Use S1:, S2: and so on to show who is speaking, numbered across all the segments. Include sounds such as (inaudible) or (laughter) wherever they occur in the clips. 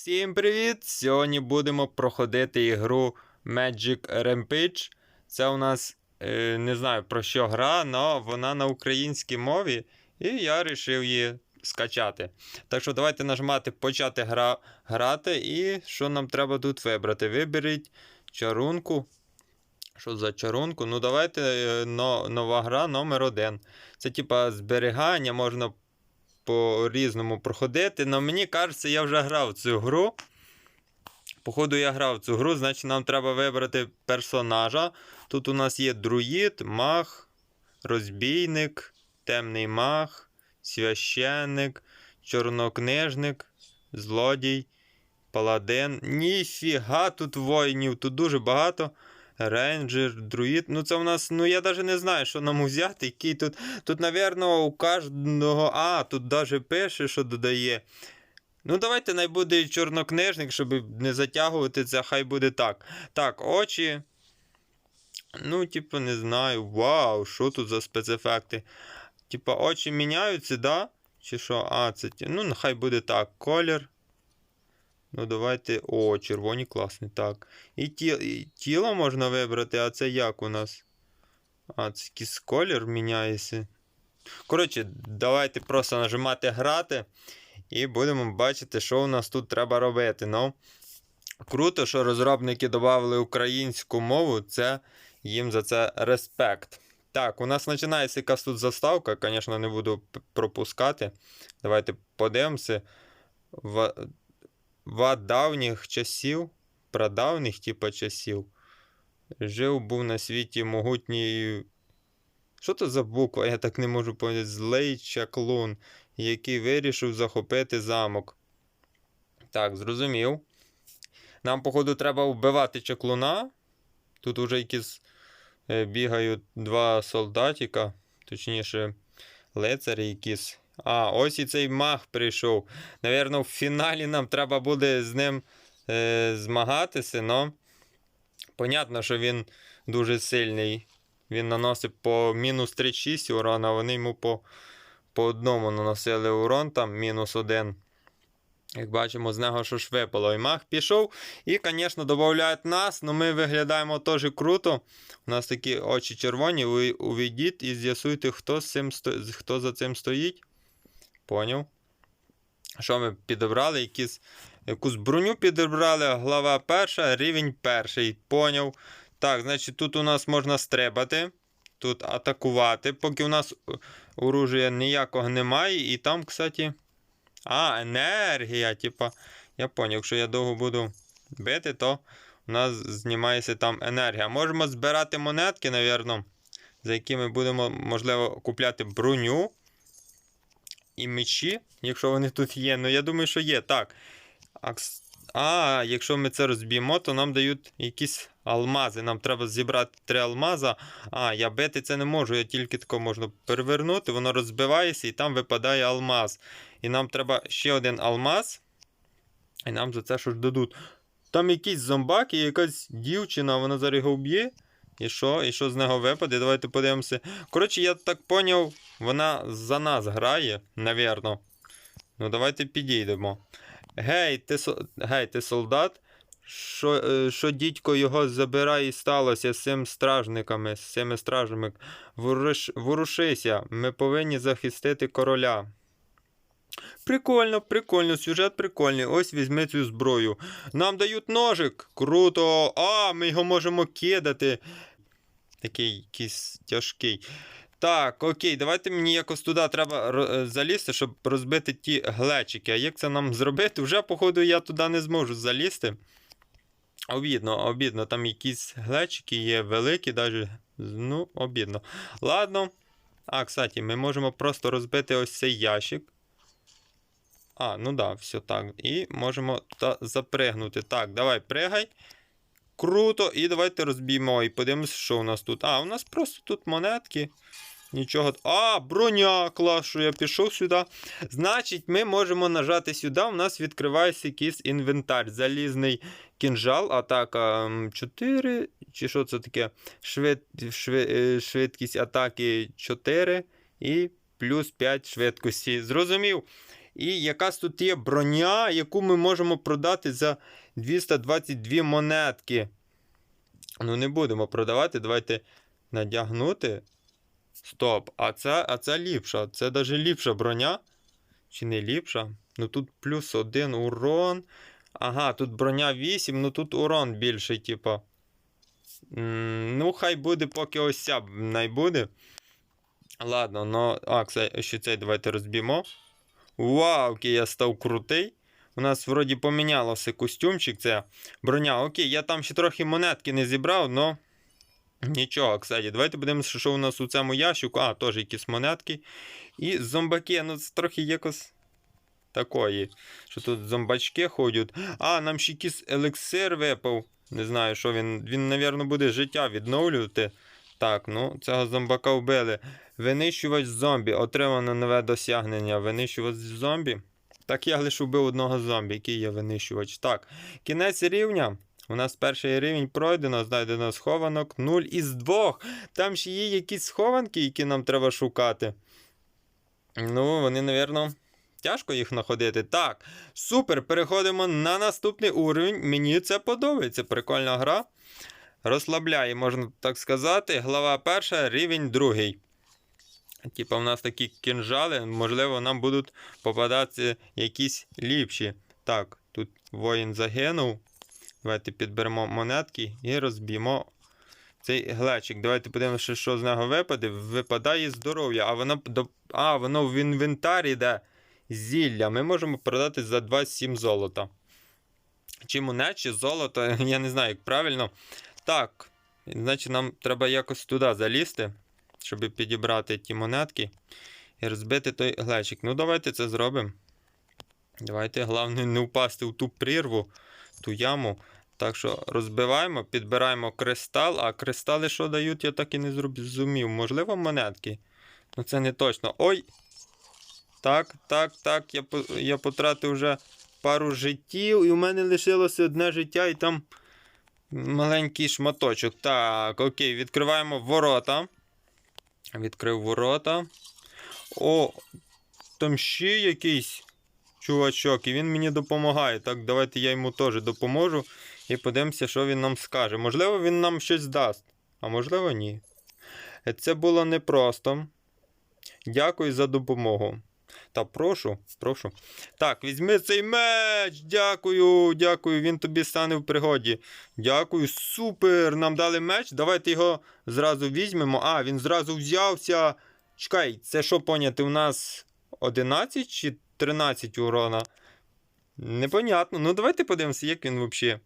S1: Всім привіт! Сьогодні будемо проходити ігру Magic Rampage. Це у нас е, не знаю про що гра, але вона на українській мові, і я вирішив її скачати. Так що давайте нажимати почати гра, грати. І що нам треба тут вибрати? Виберіть чарунку. Що за чарунку? Ну, давайте е, но, нова гра номер один. Це типа зберігання, можна по-різному проходити. Но мені кажеться, я вже грав цю гру. Походу, я грав цю гру, значить нам треба вибрати персонажа. Тут у нас є друїд, маг, розбійник, темний маг, священник, чорнокнижник, злодій, паладин. Ніфіга тут воїнів, тут дуже багато. Рейнджер, друїд. Ну, це у нас, ну я навіть не знаю, що нам взяти. Який тут. Тут, напевно, у кожного. А, тут навіть пише, що додає. Ну, давайте най буде чорнокнижник, щоб не затягувати це, хай буде так. Так, очі. Ну, типу, не знаю. Вау, що тут за спецефекти? Типа, очі міняються, да? Чи що? А, це. Ну, нехай буде так. Колір. Ну, давайте. О, червоні класні. Так. І, ті... і тіло можна вибрати, а це як у нас? А, це якийсь колір міняється. Коротше, давайте просто нажимати грати. І будемо бачити, що у нас тут треба робити. Ну, круто, що розробники додали українську мову, це їм за це респект. Так, у нас починається якась тут заставка, звісно, не буду пропускати. Давайте подивимося. В, давніх часів, прадавніх, типа часів, жив був на світі могутній. Що це за буква? Я так не можу поняти. Злий чаклун який вирішив захопити замок. Так, зрозумів. Нам, походу, треба вбивати чаклуна. Тут уже якісь е, бігають два солдатіка, точніше, лицарі якісь. А, ось і цей маг прийшов. Навірно, в фіналі нам треба буде з ним е, змагатися, но понятно, що він дуже сильний. Він наносить по мінус 36 урона, а вони йому по по одному наносили урон, там мінус один. Як бачимо, з нього що ж випало. І маг пішов. І, звісно, додають нас, але ми виглядаємо теж круто. У нас такі очі червоні. Ви увійдіть і з'ясуйте, хто, хто за цим стоїть. Поняв? Що ми підібрали? Якусь броню підібрали, глава перша, рівень перший. Поняв. Так, значить, тут у нас можна стрибати. Тут атакувати, поки у нас оружия ніякого немає. І там, кстати. А, енергія. Типа, я поняв, якщо я довго буду бити, то у нас знімається там енергія. Можемо збирати монетки, напевно, за які ми будемо, можливо, купляти броню і мечі, якщо вони тут є. Ну, я думаю, що є. Так. А, якщо ми це розб'ємо, то нам дають якісь алмази. Нам треба зібрати три алмаза. А, я бити це не можу, я тільки тако можна перевернути, воно розбивається і там випадає алмаз. І нам треба ще один алмаз. І нам за це щось дадуть. Там якийсь зомбак і якась дівчина, вона зараз його вб'є. І що? І що з нього випаде? Давайте подивимося. Коротше, я так поняв, вона за нас грає, навірно. Ну, давайте підійдемо. Гей, ти, Гей, ти солдат? Що, е, що дідько його забирає і сталося з цим стражниками, з цими стражами? Воруш, ворушися, ми повинні захистити короля. Прикольно, прикольно, сюжет прикольний. Ось візьми цю зброю. Нам дають ножик. Круто. А, ми його можемо кидати. Такий якийсь тяжкий. Так, окей, давайте мені якось туди треба е, залізти, щоб розбити ті глечики. А як це нам зробити? Вже, походу, я туди не зможу залізти. Обідно, обідно. Там якісь глечики є великі, навіть. Ну, обідно. Ладно. А, кстати, ми можемо просто розбити ось цей ящик. А, ну да, все так. І можемо туди запригнути. Так, давай, пригай. Круто. І давайте розбіймо і подивимося, що у нас тут. А, у нас просто тут монетки. Нічого. А, броня, клас, що я пішов сюди. Значить, ми можемо нажати сюди. У нас відкривається якийсь інвентар. Залізний кінжал, атака 4. Чи що це таке? Швид, шви- е, швидкість атаки 4 і плюс 5 швидкості. Зрозумів. І якась тут є броня, яку ми можемо продати за 222 монетки. Ну, не будемо продавати. Давайте надягнути. Стоп. А це, а це ліпша. Це навіть ліпша броня. Чи не ліпша? Ну тут плюс один урон. Ага, тут броня 8, ну тут урон більший, типа. Ну, хай буде, поки ось ця найбуде. Ладно, ну. А, ще цей давайте розб'ємо. Вау, який я став крутий. У нас вроді помінялося костюмчик. Це броня. Окей, я там ще трохи монетки не зібрав, но. Нічого, кстати, давайте подивимося, що у нас у цьому ящику. А, теж якісь монетки. І зомбаки, ну це трохи якось такої. Що тут зомбачки ходять. А, нам ще якийсь елексир випав. Не знаю, що він. Він, напевно, буде життя відновлювати. Так, ну, цього зомбака вбили. Винищувач зомбі. Отримано нове досягнення. Винищувач зомбі. Так, я лише вбив одного зомбі, який є винищувач. Так, кінець рівня. У нас перший рівень пройдено, знайдено схованок 0 із 2. Там ще є якісь схованки, які нам треба шукати. Ну, вони, напевно, тяжко їх знаходити. Так, супер, переходимо на наступний уровень. Мені це подобається. Прикольна гра. Розслабляє, можна так сказати. Глава перша, рівень другий. Типа, в нас такі кінжали, можливо, нам будуть попадатися якісь ліпші. Так, тут воїн загинув. Давайте підберемо монетки і розб'ємо цей глечик. Давайте подивимося, що з нього випаде. Випадає здоров'я, а воно а, воно в інвентарі йде зілля. Ми можемо продати за 27 золота. Чи монет, чи золото, (laughs) я не знаю, як правильно. Так, значить, нам треба якось туди залізти, щоб підібрати ті монетки і розбити той глечик. Ну, давайте це зробимо. Давайте, головне, не впасти в ту прірву, ту яму. Так що розбиваємо, підбираємо кристал, а кристали, що дають, я так і не зрозумів. Можливо, монетки. Ну це не точно. Ой! Так, так, так. Я, я потратив вже пару життів, і у мене лишилося одне життя, і там маленький шматочок. Так, окей, відкриваємо ворота. Відкрив ворота. О, там ще якийсь чувачок, і він мені допомагає. Так, давайте я йому теж допоможу і подивимося, що він нам скаже. Можливо, він нам щось дасть, а можливо, ні. Це було непросто. Дякую за допомогу. Та прошу, прошу. Так, візьми цей меч. Дякую, дякую. Він тобі стане в пригоді. Дякую, супер. Нам дали меч. Давайте його зразу візьмемо. А, він зразу взявся. Чекай, це що поняти? У нас 11 чи 13 урона? Непонятно. Ну, давайте подивимося, як він взагалі.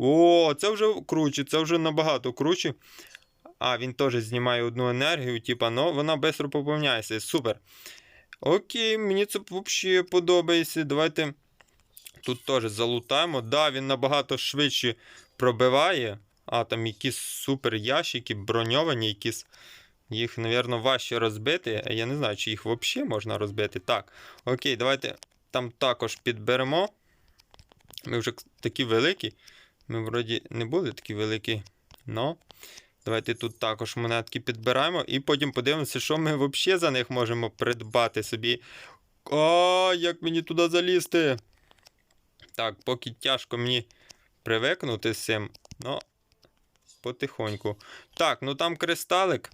S1: О, це вже круче, це вже набагато круче. А, він теж знімає одну енергію, типа, ну, вона швидко поповняється. Супер. Окей, мені це взагалі подобається. Давайте тут теж залутаємо. Да, він набагато швидше пробиває. А, там якісь супер ящики, броньовані, якісь. Їх, напевно, важче розбити. Я не знаю, чи їх взагалі можна розбити. Так, окей, давайте там також підберемо. Ми вже такі великі. Ми вроді не були такі великі. Но. Давайте тут також монетки підбираємо і потім подивимося, що ми взагалі за них можемо придбати собі. О, як мені туди залізти? Так, поки тяжко мені привикнути з цим. Ну, потихоньку. Так, ну там кристалик.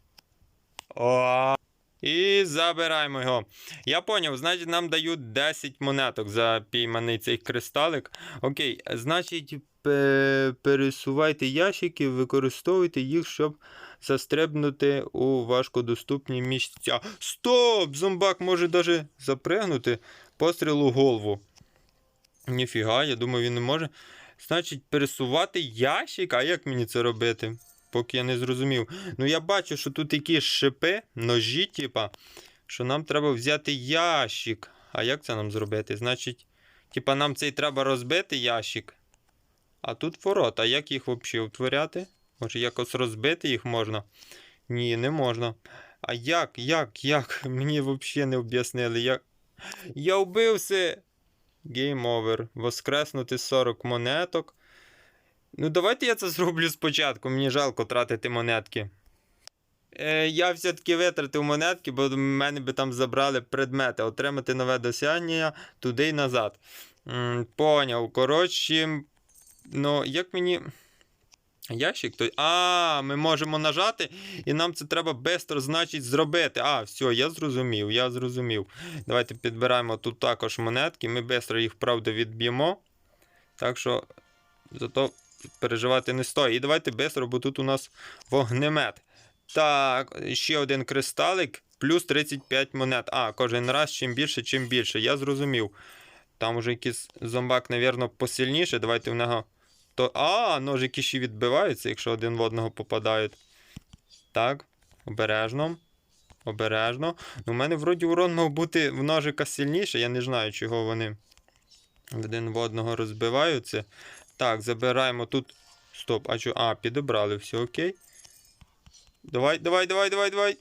S1: О, і забираємо його. Я поняв, значить, нам дають 10 монеток за пійманий цей кристалик. Окей, значить, пе- пересувайте ящики, використовуйте їх, щоб застрибнути у важкодоступні місця. Стоп! Зомбак може навіть запригнути постріл у голову. Ніфіга, я думаю, він не може. Значить, пересувати ящик, а як мені це робити? Поки я не зрозумів. Ну, я бачу, що тут якісь шипи, ножі, типа, що нам треба взяти ящик. А як це нам зробити? Значить, типа, нам цей треба розбити ящик. А тут ворота. А Як їх взагалі утворяти? Може, якось розбити їх можна? Ні, не можна. А як, як, як? (laughs) Мені взагалі не об'яснили. Як... Я вбився! Game over. Воскреснути 40 монеток. Ну, давайте я це зроблю спочатку. Мені жалко тратити монетки. Е, я все-таки витратив монетки, бо мене би там забрали предмети. Отримати нове досягнення туди й назад. М, поняв. Коротше, ну, як мені. Ящик той. А, ми можемо нажати, і нам це треба швидко, значить, зробити. А, все, я зрозумів, я зрозумів. Давайте підбираємо тут також монетки. Ми швидко їх, правда, відб'ємо. Так що, зато переживати не стоїть. І давайте швидко, бо тут у нас вогнемет. Так, ще один кристалик, плюс 35 монет. А, кожен раз чим більше, чим більше. Я зрозумів. Там уже якийсь зомбак, напевно, посильніше. Давайте в нього. То... А, ножики ще відбиваються, якщо один в одного попадають. Так, обережно. Обережно. Ну, у мене вроді урон мав бути в ножика сильніше. Я не знаю, чого вони один в одного розбиваються. Так, забираємо тут. Стоп, а що? А, підібрали, все окей. Давай, давай, давай, давай, давай.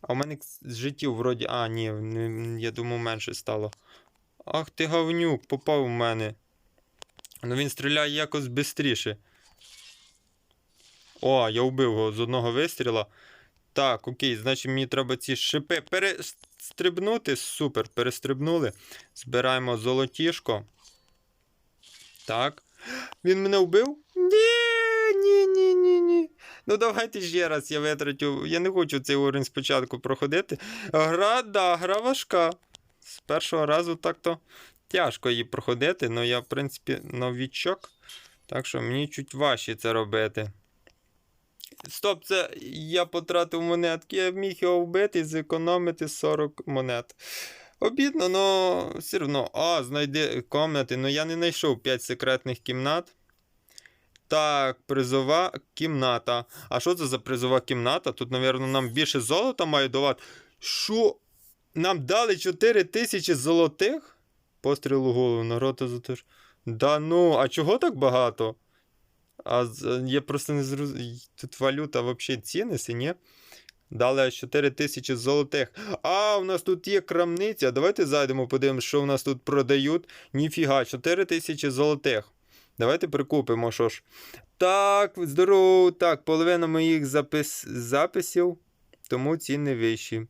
S1: А у мене з життів вроді. А, ні, я думав, менше стало. Ах ти говнюк, попав у мене. Ну він стріляє якось швидше. О, я вбив його з одного вистріла. Так, окей, значить мені треба ці шипи перестрибнути. Супер, перестрибнули. Збираємо золотішко. Так. Він мене вбив? Ні, ні, ні, ні, ні. Ну давайте ще раз я витратю. Я не хочу цей уровень спочатку проходити. Гра, да, гра важка. З першого разу так-то тяжко її проходити, але я, в принципі, новічок. Так що мені чуть важче це робити. Стоп, це я потратив монетки, я міг його вбити і зекономити 40 монет. Обідно, але все одно. А, знайди комнати. Ну я не знайшов 5 секретних кімнат. Так, призова кімната. А що це за призова кімната? Тут, мабуть, нам більше золота мають давати. Що? Нам дали 4 тисячі золотих? У голову, народу за те. Да ну, а чого так багато? А я просто не зрозумів. Тут валюта взагалі ціниться, ні? Дали аж 4 тисячі золотих. А, у нас тут є крамниця. Давайте зайдемо, подивимося, що в нас тут продають. Ніфіга, 4 тисячі золотих. Давайте прикупимо, що ж. Так, здорово. Так, половина моїх запис... записів, тому ціни вищі.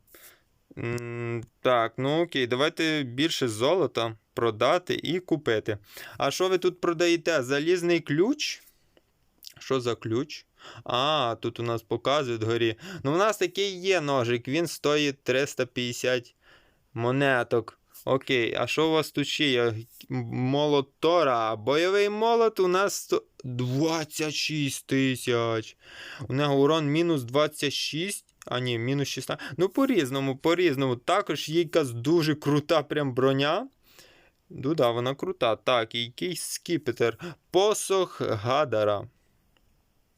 S1: М, Так, ну окей, давайте більше золота продати і купити. А що ви тут продаєте? Залізний ключ? Що за ключ? А, тут у нас показують горі. Ну, у нас такий є ножик, він стоїть 350 монеток. Окей, а що у вас тут ще є? Молот Тора. Бойовий молот у нас сто- 26 тисяч. У нього урон мінус 26. А ні, мінус 16. Ну, по-різному, по-різному. Також є якась дуже крута прям броня. Ну да, вона крута. Так, якийсь скіпетр. Посох Гадара.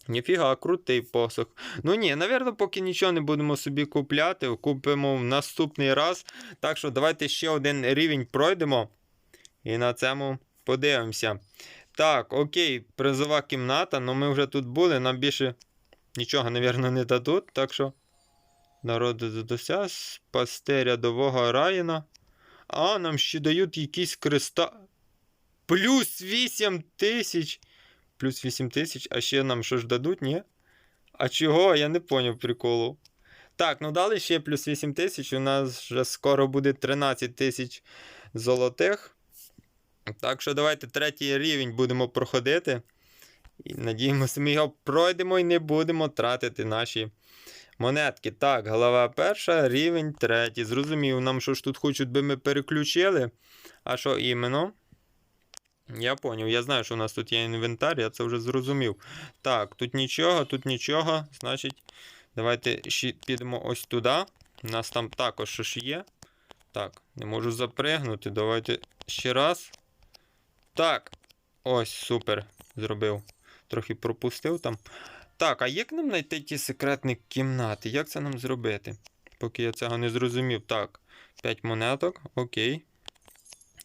S1: Ніфіга, крутий посох. Ну ні, навірно, поки нічого не будемо собі купляти, купимо в наступний раз. Так що давайте ще один рівень пройдемо. І на цьому подивимося. Так, окей, призова кімната, але ми вже тут були, нам більше нічого, навірно, не дадуть. Так що. Народу додося, спасти рядового Раїна. А, нам ще дають якісь креста. Плюс 8 тисяч. Плюс 8 тисяч, а ще нам що ж дадуть, ні? А чого? Я не поняв приколу. Так, ну дали ще плюс 8 тисяч. У нас вже скоро буде 13 тисяч золотих. Так що давайте третій рівень будемо проходити. І надіємося, ми його пройдемо і не будемо тратити наші монетки. Так, голова перша, рівень третій. Зрозумів нам, що ж тут хочуть би ми переключили. А що іменно? Я поняв, я знаю, що у нас тут є інвентар, я це вже зрозумів. Так, тут нічого, тут нічого. Значить, давайте ще підемо ось туди. У нас там також щось є. Так, не можу запригнути. Давайте ще раз. Так. Ось, супер. Зробив. Трохи пропустив там. Так, а як нам знайти ті секретні кімнати? Як це нам зробити? Поки я цього не зрозумів. Так, 5 монеток, окей.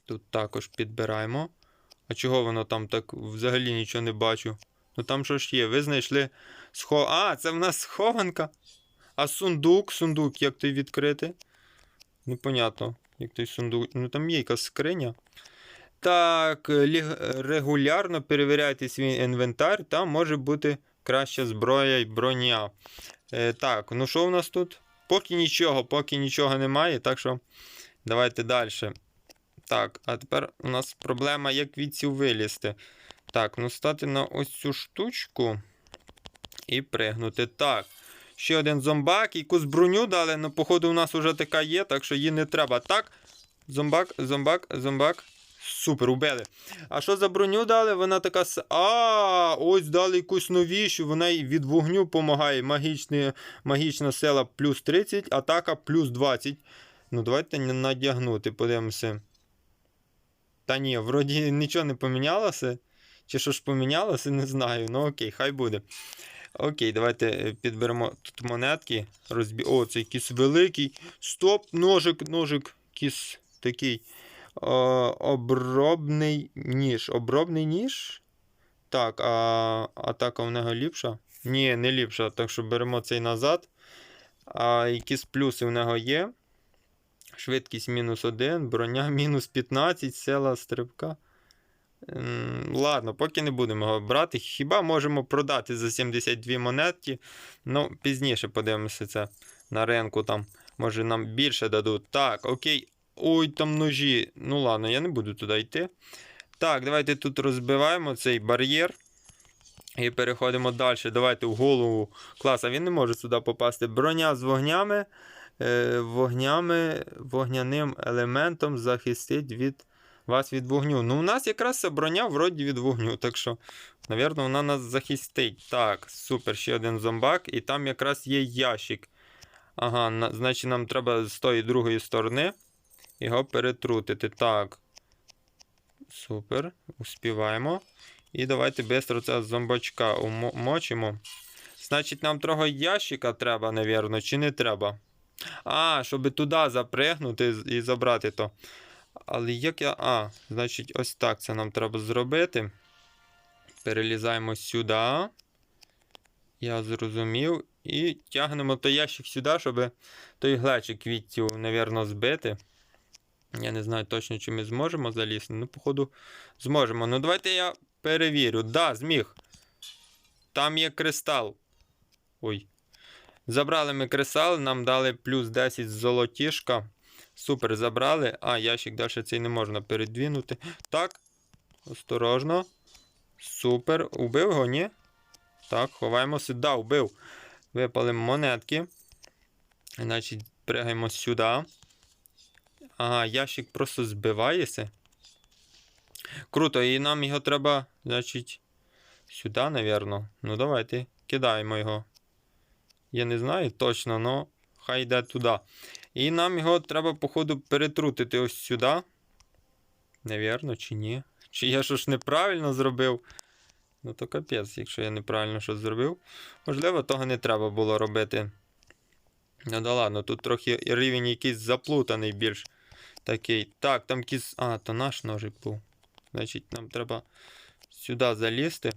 S1: Тут також підбираємо. А чого воно там так взагалі нічого не бачу? Ну там що ж є? Ви знайшли схо... А, це в нас схованка. А сундук, сундук, як той відкрити? Непонятно, як той сундук. Ну там є якась скриня. Так, регулярно перевіряйте свій інвентар, там може бути краща зброя і броня. Е, так, ну що у нас тут? Поки нічого, поки нічого немає, так що давайте далі. Так, а тепер у нас проблема, як від цю вилізти. Так, ну стати на ось цю штучку і пригнути. Так. Ще один зомбак, якусь броню дали, але походу у нас вже така є, так що її не треба. Так. Зомбак, зомбак, зомбак. Супер, убили. А що за броню дали? Вона така. А, ось дали якусь новішу. Вона й від вогню допомагає. Магічна, магічна сила плюс 30, атака плюс 20. Ну, давайте надягнути, подивимося. Та ні, вроді (laughs) нічого не помінялося. Чи що ж помінялося, не знаю. Ну окей, хай буде. Окей, давайте е, підберемо тут монетки. Розбі... О, це якийсь великий. Стоп, ножик, ножик, якийсь такий. О, обробний ніж. Обробний ніж? Так, а атака в нього ліпша? Ні, не ліпша, так що беремо цей назад. А якісь плюси в нього є. Швидкість мінус 1, броня (laughs) мінус 15, сила стрибка. Ладно, поки не будемо його брати. Хіба можемо продати за 72 монетки. Ну, пізніше подивимося це на ринку. там. Може нам більше дадуть. Так, окей. Ой, там ножі. Ну ладно, я не буду туди йти. Так, давайте тут розбиваємо цей бар'єр. І переходимо далі. Давайте в голову. Клас, а він не може сюди попасти. Броня з вогнями. Е, вогнями, вогняним елементом захистить від вас від вогню. Ну, у нас якраз ця броня вроді від вогню, так що, навірно, вона нас захистить. Так, супер, ще один зомбак, і там якраз є ящик. Ага, на, значить, нам треба з тої другої сторони його перетрутити. Так. Супер, успіваємо. І давайте швидко цього зомбачка умо- мочимо. Значить, нам трохи ящика треба, навірно, чи не треба? А, щоб туди запригнути і забрати то. Але як я. А, значить, ось так це нам треба зробити. Перелізаємо сюди. Я зрозумів. І тягнемо той ящик сюди, щоб той глечик відтів, навірно, збити. Я не знаю точно, чи ми зможемо залізти. Ну, походу, зможемо. Ну, давайте я перевірю. Да, зміг. Там є кристал. Ой. Забрали ми кристал, нам дали плюс 10 золотішка. Супер, забрали. А, ящик далі цей не можна передвинути. Так. Осторожно. Супер. Убив його, ні? Так, ховаємося. Да, убив. Випалимо монетки. Значить, пригаємо сюди. Ага, ящик просто збивається. Круто, і нам його треба, значить, сюди, напевно. Ну, давайте, кидаємо його. Я не знаю точно, але хай йде туди. І нам його треба, походу, перетрутити ось сюди. Навірно, чи ні? Чи я щось неправильно зробив? Ну, то капець, якщо я неправильно щось зробив. Можливо, того не треба було робити. Ну да ладно, тут трохи рівень якийсь заплутаний більш такий. Так, там якийсь. А, то наш ножик був. Значить, нам треба сюди залізти.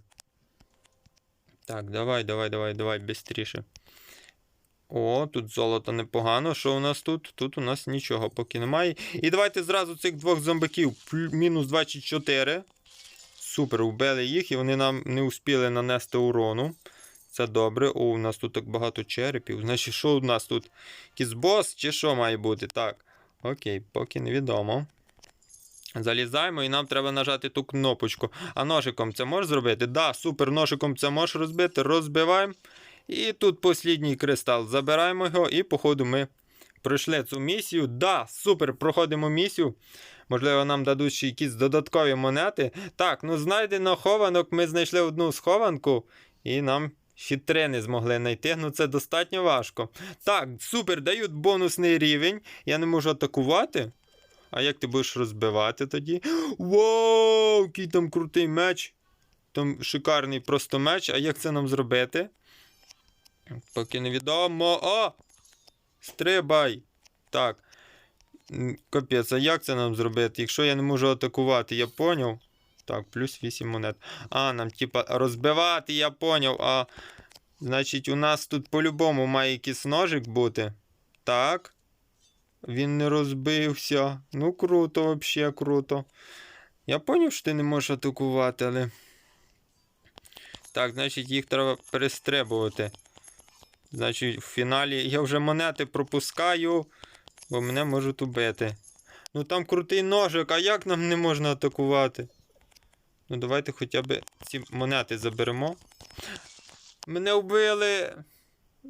S1: Так, давай, давай, давай, давай, бистріше. О, тут золото непогано. Що у нас тут? Тут у нас нічого поки немає. І давайте зразу цих двох зомбаків. Мінус 24. Супер, вбили їх, і вони нам не успіли нанести урону. Це добре. О, у нас тут так багато черепів. Значить, що у нас тут? Якийсь бос чи що має бути? Так. Окей, поки невідомо. Залізаємо і нам треба нажати ту кнопочку. А ножиком це можеш зробити? Да, супер, ножиком це можеш розбити. Розбиваємо. І тут послідній кристал. Забираємо його, і, походу, ми пройшли цю місію. Да, супер, проходимо місію. Можливо, нам дадуть ще якісь додаткові монети. Так, ну знайдено хованок. Ми знайшли одну схованку, і нам ще не змогли знайти. Ну це достатньо важко. Так, супер, дають бонусний рівень. Я не можу атакувати. А як ти будеш розбивати тоді? Вау, який там крутий меч. Там шикарний просто меч. А як це нам зробити? Поки невідомо. О! Стрибай! Так. Капець, а як це нам зробити? Якщо я не можу атакувати, я поняв. Так, плюс 8 монет. А, нам, типа, розбивати, я поняв. А, значить, у нас тут по-любому має якийсь ножик бути. Так. Він не розбився. Ну, круто, взагалі круто. Я поняв, що ти не можеш атакувати, але. Так, значить, їх треба перестрибувати. Значить, в фіналі я вже монети пропускаю, бо мене можуть убити. Ну там крутий ножик, а як нам не можна атакувати? Ну, давайте хоча б ці монети заберемо. Мене вбили.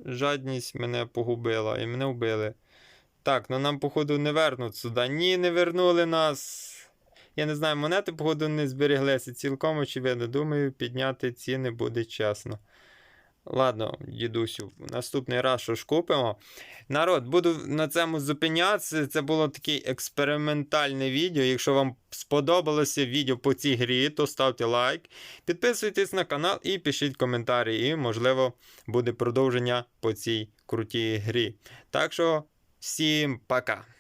S1: Жадність мене погубила і мене вбили. Так, ну нам, походу, не вернуть сюди. Ні, не вернули нас. Я не знаю, монети, походу, не зберіглися. Цілком очевидно. Думаю, підняти ціни буде чесно. Ладно, дідусю, наступний раз що ж купимо. Народ, буду на цьому зупинятися. Це було таке експериментальне відео. Якщо вам сподобалося відео по цій грі, то ставте лайк, підписуйтесь на канал і пишіть коментарі. І, можливо, буде продовження по цій крутій грі. Так що, всім пока!